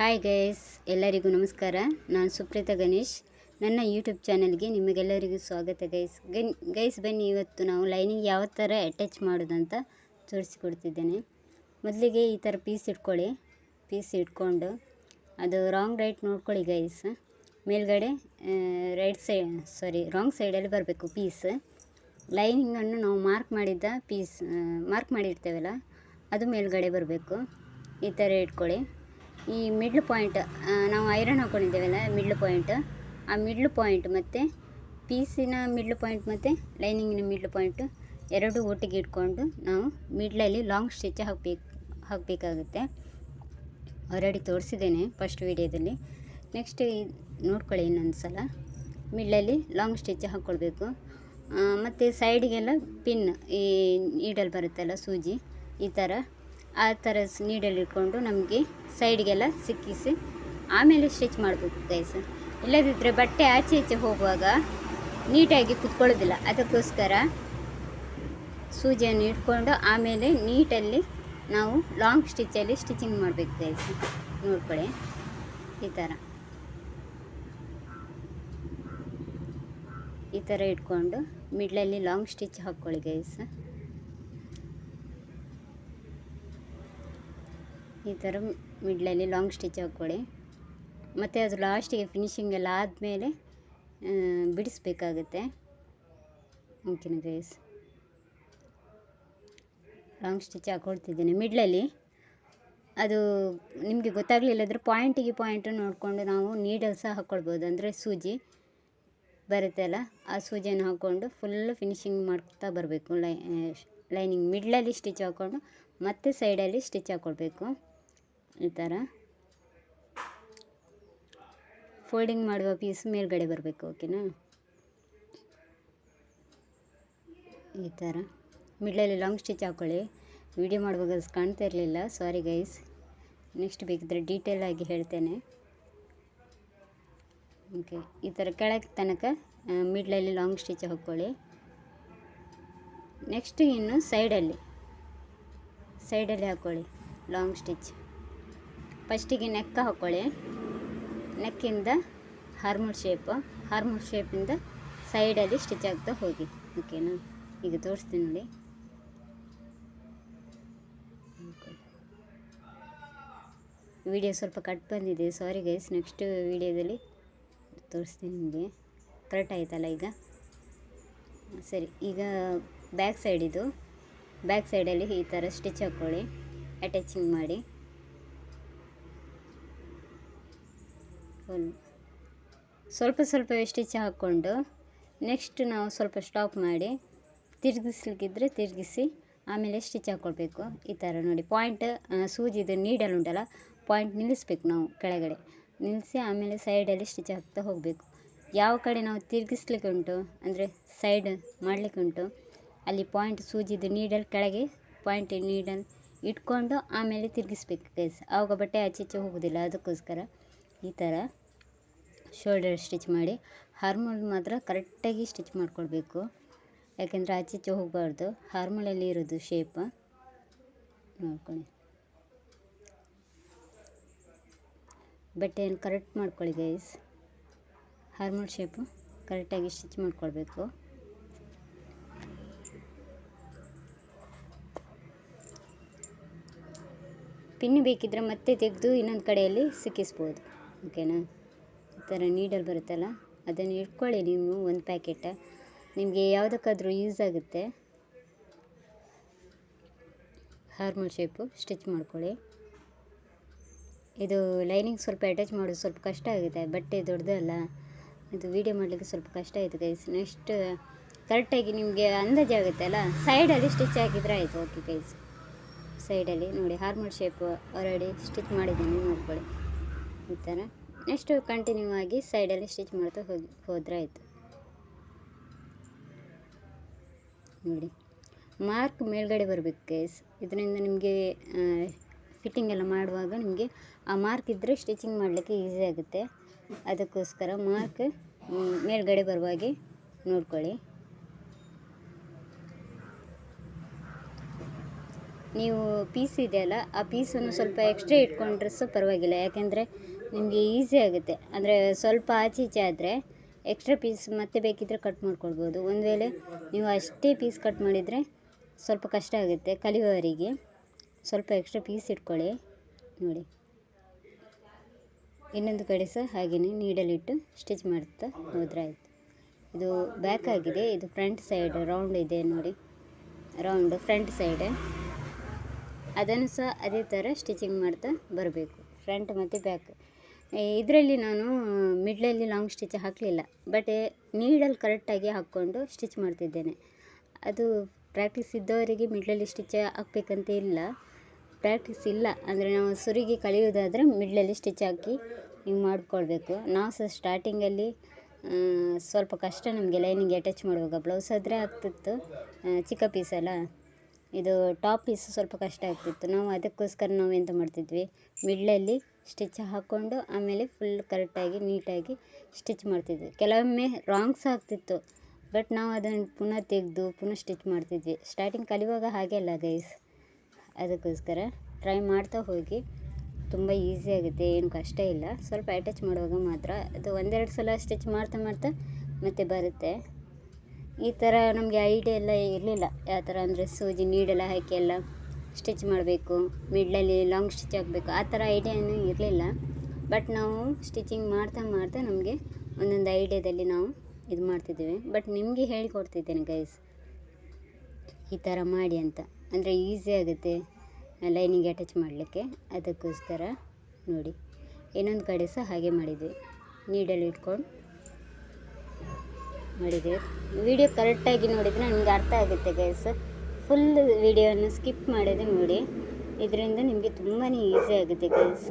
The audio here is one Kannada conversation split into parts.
ಹಾಯ್ ಗೈಸ್ ಎಲ್ಲರಿಗೂ ನಮಸ್ಕಾರ. ನಾನು ಸುಪ್ರೀತಾ ಗಣೇಶ್. ನನ್ನ ಯೂಟ್ಯೂಬ್ ಚಾನಲ್ಗೆ ನಿಮಗೆಲ್ಲರಿಗೂ ಸ್ವಾಗತ ಗೈಸ್ ಗನ್ ಗೈಸ್ ಬನ್ನಿ, ಇವತ್ತು ನಾವು ಲೈನಿಂಗ್ ಯಾವ ಥರ ಅಟ್ಯಾಚ್ ಮಾಡೋದಂತ ತೋರಿಸಿಕೊಡ್ತಿದ್ದೇನೆ. ಮೊದಲಿಗೆ ಈ ಥರ ಪೀಸ್ ಇಟ್ಕೊಳ್ಳಿ. ಪೀಸ್ ಇಟ್ಕೊಂಡು ಅದು ರಾಂಗ್ ರೈಟ್ ನೋಡ್ಕೊಳ್ಳಿ ಗೈಸ್ ಮೇಲ್ಗಡೆ ರೈಟ್ ಸೈಡ್ ಸಾರಿ ರಾಂಗ್ ಸೈಡಲ್ಲಿ ಬರಬೇಕು ಪೀಸ್ ಲೈನಿಂಗನ್ನು ನಾವು ಮಾರ್ಕ್ ಮಾಡಿದ್ದ ಪೀಸ್ ಮಾರ್ಕ್ ಮಾಡಿರ್ತೇವಲ್ಲ, ಅದು ಮೇಲ್ಗಡೆ ಬರಬೇಕು. ಈ ಥರ ಇಟ್ಕೊಳ್ಳಿ. ಈ ಮಿಡ್ಲ್ ಪಾಯಿಂಟ್ ನಾವು ಐರನ್ ಹಾಕ್ಕೊಂಡಿದ್ದೇವಲ್ಲ ಮಿಡ್ಲ್ ಪಾಯಿಂಟ್ ಆ ಮಿಡ್ಲ್ ಪಾಯಿಂಟ್ ಮತ್ತು ಪೀಸಿನ ಮಿಡ್ಲ್ ಪಾಯಿಂಟ್ ಮತ್ತು ಲೈನಿಂಗಿನ ಮಿಡ್ಲ್ ಪಾಯಿಂಟ್ ಎರಡು ಒಟ್ಟಿಗೆ ಇಟ್ಕೊಂಡು ನಾವು ಮಿಡ್ಲಲ್ಲಿ ಲಾಂಗ್ ಸ್ಟಿಚ್ ಹಾಕ್ಬೇಕು, ಹಾಕಬೇಕಾಗುತ್ತೆ. ಆಲ್ರೆಡಿ ತೋರಿಸಿದ್ದೇನೆ ಫಸ್ಟ್ ವೀಡಿಯೋದಲ್ಲಿ ನೆಕ್ಸ್ಟ್ ನೋಡ್ಕೊಳ್ಳಿ ಇನ್ನೊಂದು ಸಲ. ಮಿಡ್ಲಲ್ಲಿ ಲಾಂಗ್ ಸ್ಟಿಚ್ ಹಾಕ್ಕೊಳ್ಬೇಕು. ಮತ್ತು ಸೈಡಿಗೆಲ್ಲ ಪಿನ್ ಈ ನೀಡಲ್ ಬರುತ್ತಲ್ಲ, ಸೂಜಿ, ಈ ಥರ ಆ ಥರ ನೀಡಲ್ ಇಟ್ಕೊಂಡು ನಮಗೆ ಸೈಡ್ಗೆಲ್ಲ ಸಿಕ್ಕಿಸಿ ಆಮೇಲೆ ಸ್ಟಿಚ್ ಮಾಡಬೇಕು ಗೈಸ್ ಇಲ್ಲದಿದ್ದರೆ ಬಟ್ಟೆ ಆಚೆ ಈಚೆ ಹೋಗುವಾಗ ನೀಟಾಗಿ ಕುತ್ಕೊಳ್ಳೋದಿಲ್ಲ. ಅದಕ್ಕೋಸ್ಕರ ಸೂಜಿಯನ್ನು ಇಟ್ಕೊಂಡು ಆಮೇಲೆ ನೀಟಲ್ಲಿ ನಾವು ಲಾಂಗ್ ಸ್ಟಿಚ್ಚಲ್ಲಿ ಸ್ಟಿಚಿಂಗ್ ಮಾಡಬೇಕು ಗೈಸ್ ನೋಡ್ಕೊಳ್ಳಿ. ಈ ಥರ. ಈ ಥರ ಇಟ್ಕೊಂಡು ಮಿಡ್ಲಲ್ಲಿ ಲಾಂಗ್ ಸ್ಟಿಚ್ ಹಾಕ್ಕೊಳ್ಳಿ ಗೈಸ್ ಈ ಥರ ಮಿಡ್ಲಲ್ಲಿ ಲಾಂಗ್ ಸ್ಟಿಚ್ ಹಾಕ್ಕೊಳ್ಳಿ. ಮತ್ತು ಅದು ಲಾಸ್ಟಿಗೆ ಫಿನಿಶಿಂಗ್ ಎಲ್ಲ ಆದಮೇಲೆ ಬಿಡಿಸ್ಬೇಕಾಗುತ್ತೆ. ಓಕೆನಾ ಗೈಸ್ ಲಾಂಗ್ ಸ್ಟಿಚ್ ಹಾಕ್ಕೊಡ್ತಿದ್ದೀನಿ ಮಿಡ್ಲಲ್ಲಿ. ಅದು ನಿಮಗೆ ಗೊತ್ತಾಗಲಿಲ್ಲದ್ರೆ ಪಾಯಿಂಟಿಗೆ ಪಾಯಿಂಟ್ ನೋಡಿಕೊಂಡು ನಾವು ನೀಡಲ್ ಸಹ ಹಾಕ್ಕೊಳ್ಬೋದು ಅಂದರೆ ಸೂಜಿ ಬರುತ್ತೆ ಅಲ್ಲ, ಆ ಸೂಜಿಯನ್ನು ಹಾಕ್ಕೊಂಡು ಫುಲ್ ಫಿನಿಶಿಂಗ್ ಮಾಡ್ತಾ ಬರಬೇಕು. ಲೈ, ಲೈನಿಂಗ್ ಮಿಡ್ಲಲ್ಲಿ ಸ್ಟಿಚ್ ಹಾಕ್ಕೊಂಡು ಮತ್ತೆ ಸೈಡಲ್ಲಿ ಸ್ಟಿಚ್ ಹಾಕ್ಕೊಳ್ಬೇಕು ಈ ಥರ. ಫೋಲ್ಡಿಂಗ್ ಮಾಡುವ ಪೀಸ್ ಮೇಲ್ಗಡೆ ಬರಬೇಕು ಓಕೆನಾ ಈ ಥರ. ಮಿಡ್ಲಲ್ಲಿ ಲಾಂಗ್ ಸ್ಟಿಚ್ ಹಾಕ್ಕೊಳ್ಳಿ ವಿಡಿಯೋ ಮಾಡುವಾಗ ಕಾಣ್ತಾ ಇರಲಿಲ್ಲ ಸಾರಿ ಗೈಸ್ ನೆಕ್ಸ್ಟ್ ಬೇಕಿದ್ರೆ ಡೀಟೇಲ್ ಆಗಿ ಹೇಳ್ತೇನೆ. ಓಕೆ ಈ ಥರ ಕೆಳಗೆ ತನಕ ಮಿಡ್ಲಲ್ಲಿ ಲಾಂಗ್ ಸ್ಟಿಚ್ ಹಾಕ್ಕೊಳ್ಳಿ ನೆಕ್ಸ್ಟ್ ಇನ್ನು ಸೈಡಲ್ಲಿ ಸೈಡಲ್ಲಿ ಹಾಕ್ಕೊಳ್ಳಿ ಲಾಂಗ್ ಸ್ಟಿಚ್ ಫಸ್ಟಿಗೆ ನೆಕ್ಕ ಹಾಕ್ಕೊಳ್ಳಿ ನೆಕ್ಕಿಂದ ಹಾರ್ಮೋಲ್ ಶೇಪ್ ಹಾರ್ಮೋಲ್ ಶೇಪಿಂದ ಸೈಡಲ್ಲಿ ಸ್ಟಿಚ್ ಆಗ್ತಾ ಹೋಗಿ. ಓಕೆನಾ ಈಗ ತೋರಿಸ್ತೀನಿ ನೋಡಿ. ವಿಡಿಯೋ ಸ್ವಲ್ಪ ಕಟ್ ಬಂದಿದೆ. ಸಾರಿ ಗೈಸ್ ನೆಕ್ಸ್ಟ್ ವಿಡಿಯೋದಲ್ಲಿ ತೋರಿಸ್ತೀನಿ ನಿಮಗೆ. ಕರೆಕ್ಟ್ ಆಯ್ತಲ್ಲ ಈಗ? ಸರಿ, ಈಗ ಬ್ಯಾಕ್ ಸೈಡ್ ಇದು. ಬ್ಯಾಕ್ ಸೈಡಲ್ಲಿ ಈ ಥರ ಸ್ಟಿಚ್ ಹಾಕ್ಕೊಳ್ಳಿ ಅಟ್ಯಾಚಿಂಗ್ ಮಾಡಿ. ಸ್ವಲ್ಪ ಸ್ವಲ್ಪ ಸ್ಟಿಚ್ ಹಾಕ್ಕೊಂಡು ನೆಕ್ಸ್ಟ್ ನಾವು ಸ್ವಲ್ಪ ಸ್ಟಾಪ್ ಮಾಡಿ ತಿರುಗಿಸ್ಲಿಕ್ಕಿದ್ರೆ ತಿರುಗಿಸಿ ಆಮೇಲೆ ಸ್ಟಿಚ್ ಹಾಕ್ಕೊಳ್ಬೇಕು ಈ ಥರ ನೋಡಿ. ಪಾಯಿಂಟ್ ಸೂಜಿದು ನೀಡಲ್ ಉಂಟಲ್ಲ ಪಾಯಿಂಟ್ ನಿಲ್ಲಿಸ್ಬೇಕು ನಾವು ಕೆಳಗಡೆ. ನಿಲ್ಲಿಸಿ ಆಮೇಲೆ ಸೈಡಲ್ಲಿ ಸ್ಟಿಚ್ ಹಾಕ್ತಾ ಹೋಗಬೇಕು. ಯಾವ ಕಡೆ ನಾವು ತಿರುಗಿಸ್ಲಿಕ್ಕೆ ಉಂಟು, ಅಂದರೆ ಸೈಡ್ ಮಾಡಲಿಕ್ಕೆ ಉಂಟು, ಅಲ್ಲಿ ಪಾಯಿಂಟ್ ಸೂಜಿದು ನೀಡಲ್ ಕೆಳಗೆ ಪಾಯಿಂಟ್ ನೀಡಲ್ ಇಟ್ಕೊಂಡು ಆಮೇಲೆ ತಿರುಗಿಸ್ಬೇಕು ಗೈಸ್ ಆವಾಗ ಬಟ್ಟೆ ಆಚೆ ಹೋಗೋದಿಲ್ಲ, ಅದಕ್ಕೋಸ್ಕರ ಈ ಥರ. ಶೋಲ್ಡರ್ ಸ್ಟಿಚ್ ಮಾಡಿ ಹಾರ್ಮೋಲ್ ಮಾತ್ರ ಕರೆಕ್ಟಾಗಿ ಸ್ಟಿಚ್ ಮಾಡಿಕೊಳ್ಬೇಕು. ಯಾಕೆಂದರೆ ಆಚೆ ಈಚೆ ಹೋಗಬಾರ್ದು. ಹಾರ್ಮೋಲಲ್ಲಿ ಇರೋದು ಶೇಪ ನೋಡ್ಕೊಳ್ಳಿ. ಬಟ್ಟೆಯನ್ನು ಕರೆಕ್ಟ್ ಮಾಡ್ಕೊಳ್ಳಿ ಗೈಸ್ ಹಾರ್ಮೋಲ್ ಶೇಪು ಕರೆಕ್ಟಾಗಿ ಸ್ಟಿಚ್ ಮಾಡ್ಕೊಳ್ಬೇಕು. ಪಿನ್ ಬೇಕಿದ್ರೆ ಮತ್ತೆ ತೆಗೆದು ಇನ್ನೊಂದು ಕಡೆಯಲ್ಲಿ ಸಿಕ್ಕಿಸ್ಬೋದು. ಓಕೆನಾ ಥರ ನೀಡಲ್ ಬರುತ್ತಲ್ಲ, ಅದನ್ನು ಇಟ್ಕೊಳ್ಳಿ ನೀವು ಒಂದು ಪ್ಯಾಕೆಟ್. ನಿಮಗೆ ಯಾವುದಕ್ಕಾದರೂ ಯೂಸ್ ಆಗುತ್ತೆ. ಹಾರ್ಮಲ್ ಶೇಪು ಸ್ಟಿಚ್ ಮಾಡ್ಕೊಳ್ಳಿ. ಇದು ಲೈನಿಂಗ್ ಸ್ವಲ್ಪ ಅಟ್ಯಾಚ್ ಮಾಡೋದು ಸ್ವಲ್ಪ ಕಷ್ಟ ಆಗುತ್ತೆ, ಬಟ್ಟೆ ದೊಡ್ಡದಲ್ಲ, ಇದು ವೀಡಿಯೋ ಮಾಡಲಿಕ್ಕೆ ಸ್ವಲ್ಪ ಕಷ್ಟ ಆಯಿತು ಗೈಸ್ ನೆಕ್ಸ್ಟ್ ಕರೆಕ್ಟಾಗಿ ನಿಮಗೆ ಅಂದಾಜಾಗುತ್ತೆ ಅಲ್ಲ ಸೈಡಲ್ಲಿ ಸ್ಟಿಚ್ ಹಾಕಿದ್ರೆ ಆಯಿತು ಓಕೆ ಗೈಸ್ ಸೈಡಲ್ಲಿ ನೋಡಿ ಹಾರ್ಮಲ್ ಶೇಪು ಆಲ್ರೆಡಿ ಸ್ಟಿಚ್ ಮಾಡಿದ್ದೀನಿ, ನೋಡ್ಕೊಳ್ಳಿ. ಈ ಥರ. ನೆಕ್ಸ್ಟು ಕಂಟಿನ್ಯೂ ಆಗಿ ಸೈಡಲ್ಲಿ ಸ್ಟಿಚ್ ಮಾಡ್ತಾ ಹೋಗಿ ಹೋದರೆ ಆಯಿತು ನೋಡಿ, ಮಾರ್ಕ್ ಮೇಲ್ಗಡೆ ಬರಬೇಕು ಕೇಸ್ ಇದರಿಂದ ನಿಮಗೆ ಫಿಟ್ಟಿಂಗ್ ಎಲ್ಲ ಮಾಡುವಾಗ ನಿಮಗೆ ಆ ಮಾರ್ಕ್ ಇದ್ದರೆ ಸ್ಟಿಚಿಂಗ್ ಮಾಡಲಿಕ್ಕೆ ಈಸಿ ಆಗುತ್ತೆ. ಅದಕ್ಕೋಸ್ಕರ ಮಾರ್ಕ್ ಮೇಲ್ಗಡೆ ಬರುವಾಗೆ ನೋಡ್ಕೊಳ್ಳಿ. ನೀವು ಪೀಸ್ ಇದೆಯಲ್ಲ, ಆ ಪೀಸನ್ನು ಸ್ವಲ್ಪ ಎಕ್ಸ್ಟ್ರಾ ಇಟ್ಕೊಂಡ್ರೆ ಸಹ ಪರವಾಗಿಲ್ಲ. ಯಾಕೆಂದರೆ ನಿಮಗೆ ಈಸಿ ಆಗುತ್ತೆ. ಅಂದರೆ ಸ್ವಲ್ಪ ಆಚೆ ಈಚೆ ಆದರೆ ಎಕ್ಸ್ಟ್ರಾ ಪೀಸ್ ಮತ್ತೆ ಬೇಕಿದ್ದರೆ ಕಟ್ ಮಾಡ್ಕೊಳ್ಬೋದು. ಒಂದು ವೇಳೆ ನೀವು ಅಷ್ಟೇ ಪೀಸ್ ಕಟ್ ಮಾಡಿದರೆ ಸ್ವಲ್ಪ ಕಷ್ಟ ಆಗುತ್ತೆ ಕಲಿಯುವವರಿಗೆ. ಸ್ವಲ್ಪ ಎಕ್ಸ್ಟ್ರಾ ಪೀಸ್ ಇಟ್ಕೊಳ್ಳಿ. ನೋಡಿ. ಇನ್ನೊಂದು ಕಡೆ ಸಹ ಹಾಗೆಯೇ ನೀಡಲಿಟ್ಟು ಸ್ಟಿಚ್ ಮಾಡ್ತಾ ಹೋದ್ರೆ ಆಯಿತು ಇದು ಬ್ಯಾಕ್ ಆಗಿದೆ. ಇದು ಫ್ರಂಟ್ ಸೈಡ್ ರೌಂಡ್ ಇದೆ ನೋಡಿ. ರೌಂಡ್ ಫ್ರಂಟ್ ಸೈಡ್ ಅದನ್ನು ಸಹ ಅದೇ ಥರ ಸ್ಟಿಚಿಂಗ್ ಮಾಡ್ತಾ ಬರಬೇಕು. ಫ್ರಂಟ್ ಮತ್ತು ಬ್ಯಾಕ್ ಇದರಲ್ಲಿ ನಾನು ಮಿಡ್ಲಲ್ಲಿ ಲಾಂಗ್ ಸ್ಟಿಚ್ ಹಾಕಲಿಲ್ಲ. ಬಟ್ ನೀಡಲ್ಲಿ ಕರೆಕ್ಟಾಗಿ ಹಾಕ್ಕೊಂಡು ಸ್ಟಿಚ್ ಮಾಡ್ತಿದ್ದೇನೆ. ಅದು ಪ್ರಾಕ್ಟೀಸ್ ಇದ್ದವರಿಗೆ ಮಿಡ್ಲಲ್ಲಿ ಸ್ಟಿಚ್ ಹಾಕ್ಬೇಕಂತ ಇಲ್ಲ. ಪ್ರಾಕ್ಟೀಸ್ ಇಲ್ಲ ಅಂದರೆ ನಾವು ಸುರಿಗೆ ಕಲಿಯೋದಾದರೆ ಮಿಡ್ಲಲ್ಲಿ ಸ್ಟಿಚ್ ಹಾಕಿ ನೀವು ಮಾಡಿಕೊಳ್ಬೇಕು. ನಾವು ಸಹ ಸ್ಟಾರ್ಟಿಂಗಲ್ಲಿ ಸ್ವಲ್ಪ ಕಷ್ಟ ನಮಗೆ ಲೈನಿಂಗ್ ಅಟ್ಯಾಚ್ ಮಾಡುವಾಗ ಬ್ಲೌಸ್ ಆದರೆ ಆಗ್ತಿತ್ತು. ಚಿಕ್ಕ ಪೀಸ್ ಅಲ್ಲ. ಇದು ಟಾಪ್ ಪೀಸ್ ಸ್ವಲ್ಪ ಕಷ್ಟ ಆಗ್ತಿತ್ತು. ನಾವು ಅದಕ್ಕೋಸ್ಕರ ನಾವು ಎಂತ ಮಾಡ್ತಿದ್ವಿ? ಮಿಡ್ಲಲ್ಲಿ ಸ್ಟಿಚ್ ಹಾಕ್ಕೊಂಡು ಆಮೇಲೆ ಫುಲ್ ಕರೆಕ್ಟಾಗಿ ನೀಟಾಗಿ ಸ್ಟಿಚ್ ಮಾಡ್ತಿದ್ವಿ. ಕೆಲವೊಮ್ಮೆ ರಾಂಗ್ಸ್ ಆಗ್ತಿತ್ತು ಬಟ್ ನಾವು ಅದನ್ನು ಪುನಃ ತೆಗೆದು, ಪುನಃ ಸ್ಟಿಚ್ ಮಾಡ್ತಿದ್ವಿ. ಸ್ಟಾರ್ಟಿಂಗ್ ಕಲಿಯುವಾಗ ಹಾಗೆ ಅಲ್ಲ ಗೈಸ್ ಅದಕ್ಕೋಸ್ಕರ ಟ್ರೈ ಮಾಡ್ತಾ ಹೋಗಿ. ತುಂಬ ಈಸಿ ಆಗುತ್ತೆ, ಏನು ಕಷ್ಟ ಇಲ್ಲ. ಸ್ವಲ್ಪ ಅಟ್ಯಾಚ್ ಮಾಡುವಾಗ ಮಾತ್ರ. ಅದು ಒಂದೆರಡು ಸಲ ಸ್ಟಿಚ್ ಮಾಡ್ತಾ ಮಾಡ್ತಾ ಮತ್ತೆ ಬರುತ್ತೆ. ಈ ಥರ ನಮಗೆ ಐಡಿಯಾ ಎಲ್ಲ ಇರಲಿಲ್ಲ. ಯಾವ ಥರ ಅಂದರೆ ಸೂಜಿ, ನೀಡೆಲ್ಲ ಹಾಕಿ ಎಲ್ಲ. ಸ್ಟಿಚ್ ಮಾಡಬೇಕು ಮಿಡ್ಲಲ್ಲಿ ಲಾಂಗ್ ಸ್ಟಿಚ್ ಹಾಕಬೇಕು, ಆ ಥರ ಐಡಿಯಾನೂ ಇರಲಿಲ್ಲ. ಬಟ್ ನಾವು ಸ್ಟಿಚಿಂಗ್ ಮಾಡ್ತಾ ಮಾಡ್ತಾ ನಮಗೆ ಒಂದೊಂದು ಐಡಿಯಾದಲ್ಲಿ ನಾವು ಇದು ಮಾಡ್ತಿದ್ದೇವೆ. ಬಟ್ ನಿಮಗೆ ಹೇಳಿಕೊಡ್ತಿದ್ದೇನೆ ಗೈಸ್ ಈ ಥರ ಮಾಡಿ ಅಂತ. ಅಂದರೆ ಈಸಿ ಆಗುತ್ತೆ ಲೈನಿಂಗ್ ಅಟ್ಯಾಚ್ ಮಾಡಲಿಕ್ಕೆ. ಅದಕ್ಕೋಸ್ಕರ ನೋಡಿ. ಇನ್ನೊಂದು ಕಡೆ ಸಹ ಹಾಗೆ ಮಾಡಿದ್ವಿ. ನೀಡಲ್ಲಿ ಇಟ್ಕೊಂಡು ಮಾಡಿದ್ದೇವೆ ವಿಡಿಯೋ ಕರೆಕ್ಟಾಗಿ ನೋಡಿದರೆ ನಿಮಗೆ ಅರ್ಥ ಆಗುತ್ತೆ ಗೈಸ್ ಫುಲ್ ವಿಡಿಯೋನ ಸ್ಕಿಪ್ ಮಾಡದೆ ನೋಡಿ. ಇದರಿಂದ ನಿಮಗೆ ತುಂಬಾ ಈಸಿ ಆಗುತ್ತೆ ಕೆಲಸ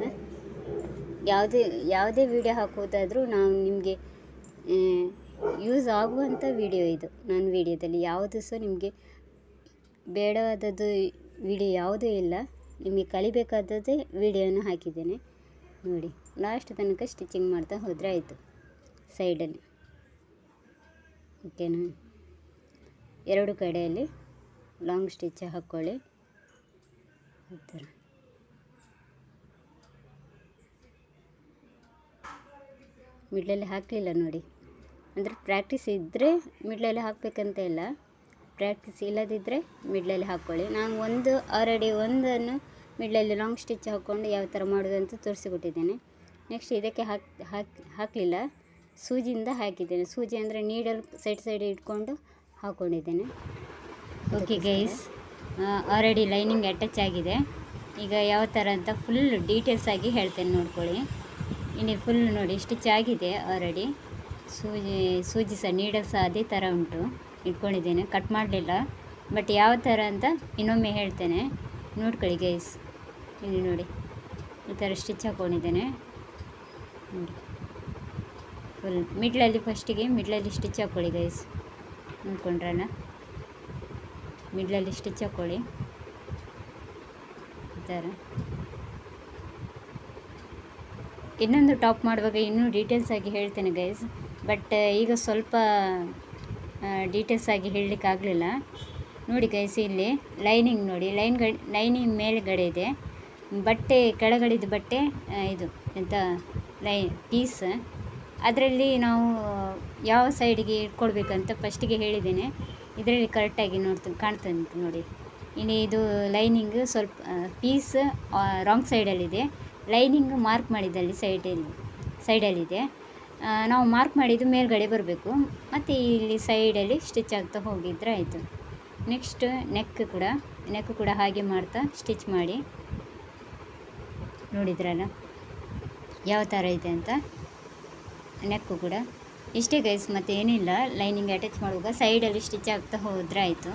ಯಾವುದೇ ಯಾವುದೇ ವಿಡಿಯೋ ಹಾಕುವುದಾದರೂ ನಾವು ನಿಮಗೆ ಯೂಸ್ ಆಗುವಂಥ ವಿಡಿಯೋ ಇದು ನನ್ನ ವಿಡಿಯೋದಲ್ಲಿ ಯಾವುದು ಸಹ ನಿಮಗೆ ಬೇಡವಾದದ್ದು ವಿಡಿಯೋ ಯಾವುದೂ ಇಲ್ಲ, ನಿಮಗೆ ಕಲಿಬೇಕಾದದ್ದೇ ವಿಡಿಯೋನ ಹಾಕಿದ್ದೇನೆ. ನೋಡಿ ಲಾಸ್ಟ್ ತನಕ ಸ್ಟಿಚಿಂಗ್ ಮಾಡ್ತಾ ಹೋದರೆ ಆಯಿತು ಸೈಡಲ್ಲಿ ಓಕೆನಾ ಎರಡು ಕಡೆಯಲ್ಲಿ. ಲಾಂಗ್ ಸ್ಟಿಚ್ ಹಾಕ್ಕೊಳ್ಳಿ ಈ ಥರ ಮಿಡ್ಲಲ್ಲಿ ಹಾಕಲಿಲ್ಲ ನೋಡಿ. ಅಂದರೆ ಪ್ರಾಕ್ಟೀಸ್ ಇದ್ದರೆ ಮಿಡ್ಲಲ್ಲಿ ಹಾಕಬೇಕಂತ ಇಲ್ಲ. ಪ್ರಾಕ್ಟೀಸ್ ಇಲ್ಲದಿದ್ದರೆ ಮಿಡ್ಲಲ್ಲಿ ಹಾಕ್ಕೊಳ್ಳಿ ನಾನು ಒಂದು ಆಲ್ರೆಡಿ ಒಂದನ್ನು ಮಿಡ್ಲಲ್ಲಿ ಲಾಂಗ್ ಸ್ಟಿಚ್ ಹಾಕ್ಕೊಂಡು ಯಾವ ಥರ ಮಾಡೋದು ಅಂತ ತೋರಿಸಿಕೊಟ್ಟಿದ್ದೇನೆ. ನೆಕ್ಸ್ಟ್ ಇದಕ್ಕೆ ಹಾಕಿ ಹಾಕಿ, ಹಾಕಲಿಲ್ಲ. ಸೂಜಿಯಿಂದ ಹಾಕಿದ್ದೇನೆ. ಸೂಜಿ ಅಂದರೆ ನೀಡಲ್ ಸೈಡ್ ಸೈಡ್ ಇಟ್ಕೊಂಡು ಹಾಕ್ಕೊಂಡಿದ್ದೇನೆ okay guys already lining attach ಆಗಿದೆ. ಈಗ ಯಾವ ಥರ ಅಂತ ಫುಲ್ ಡೀಟೇಲ್ಸ್ ಆಗಿ ಹೇಳ್ತೇನೆ ನೋಡ್ಕೊಳ್ಳಿ. ಇಲ್ಲಿ ಫುಲ್ ನೋಡಿ ಸ್ಟಿಚ್ ಆಗಿದೆ ಆಲ್ರೆಡಿ ಸೂಜಿ ಸೂಜಿ ಸಹ ನೀಡಲ್ ಸಹ ಅದೇ ಥರ ಉಂಟು. ಇಟ್ಕೊಂಡಿದ್ದೇನೆ. ಕಟ್ ಮಾಡಲಿಲ್ಲ. ಬಟ್ ಯಾವ ಥರ ಅಂತ ಇನ್ನೊಮ್ಮೆ ಹೇಳ್ತೇನೆ. ನೋಡ್ಕೊಳ್ಳಿ ಗೈಸ್ ಇಲ್ಲಿ ನೋಡಿ. ಈ ಥರ ಸ್ಟಿಚ್ ಹಾಕ್ಕೊಂಡಿದ್ದೇನೆ ನೋಡಿ. ಫುಲ್ ಮಿಡ್ಲಲ್ಲಿ ಫಸ್ಟಿಗೆ ಮಿಡ್ಲಲ್ಲಿ ಸ್ಟಿಚ್ ಹಾಕ್ಕೊಳ್ಳಿ ಗೈಸ್ ನೋಡ್ಕೊಂಡ್ರಲ್ಲ? ಮಿಡ್ಲಲ್ಲಿ ಸ್ಟಿಚ್ ಹಾಕ್ಕೊಳ್ಳಿ ಈ ಥರ ಇನ್ನೊಂದು ಟಾಪ್ ಮಾಡುವಾಗ ಇನ್ನೂ ಡೀಟೇಲ್ಸ್ ಆಗಿ ಹೇಳ್ತೇನೆ ಗೈಸ್ ಬಟ್ ಈಗ ಸ್ವಲ್ಪ ಡೀಟೇಲ್ಸ್ ಆಗಿ ಹೇಳಲಿಕ್ಕೆ ಆಗಲಿಲ್ಲ. ನೋಡಿ ಗೈಸ್ ಇಲ್ಲಿ ಲೈನಿಂಗ್ ನೋಡಿ ಲೈನ್ ಗಡ್ ಲೈನಿಂಗ್ ಮೇಲ್ಗಡೆ ಇದೆ. ಬಟ್ಟೆ, ಕೆಳಗಡೆದು ಬಟ್ಟೆ ಇದು ಎಂಥ ಲೈ ಪೀಸ್ ಅದರಲ್ಲಿ ನಾವು ಯಾವ ಸೈಡಿಗೆ ಇಟ್ಕೊಳ್ಬೇಕಂತ ಫಸ್ಟಿಗೆ ಹೇಳಿದ್ದೇನೆ. ಇದರಲ್ಲಿ ಕರೆಕ್ಟಾಗಿ ನೋಡ್ತಾ ಕಾಣ್ತಂತೆ ನೋಡಿ. ಇಲ್ಲಿ ಇದು ಲೈನಿಂಗ್ ಸ್ವಲ್ಪ ಪೀಸ್ ರಾಂಗ್ ಸೈಡಲ್ಲಿದೆ ಲೈನಿಂಗ್ ಮಾರ್ಕ್ ಮಾಡಿದಲ್ಲಿ ಸೈಡಲ್ಲಿ ಸೈಡಲ್ಲಿದೆ ನಾವು ಮಾರ್ಕ್ ಮಾಡಿದ್ದು ಮೇಲ್ಗಡೆ ಬರಬೇಕು. ಮತ್ತು ಇಲ್ಲಿ ಸೈಡಲ್ಲಿ ಸ್ಟಿಚ್ ಆಗ್ತಾ ಹೋಗಿದ್ರೆ ಆಯಿತು. ನೆಕ್ಸ್ಟ್ ನೆಕ್ ಕೂಡ ನೆಕ್ ಕೂಡ ಹಾಗೆ ಮಾಡ್ತಾ ಸ್ಟಿಚ್ ಮಾಡಿ. ನೋಡಿದ್ರಲ್ಲ? ಯಾವ ಥರ ಇದೆ ಅಂತ? ನೆಕ್ಕು ಕೂಡ. ಇಷ್ಟೇ ಗೈಸ್ ಮತ್ತೇನಿಲ್ಲ. ಲೈನಿಂಗ್ ಅಟ್ಯಾಚ್ ಮಾಡುವಾಗ ಸೈಡಲ್ಲಿ ಸ್ಟಿಚ್ ಆಗ್ತಾ ಹೋದರೆ ಆಯಿತು.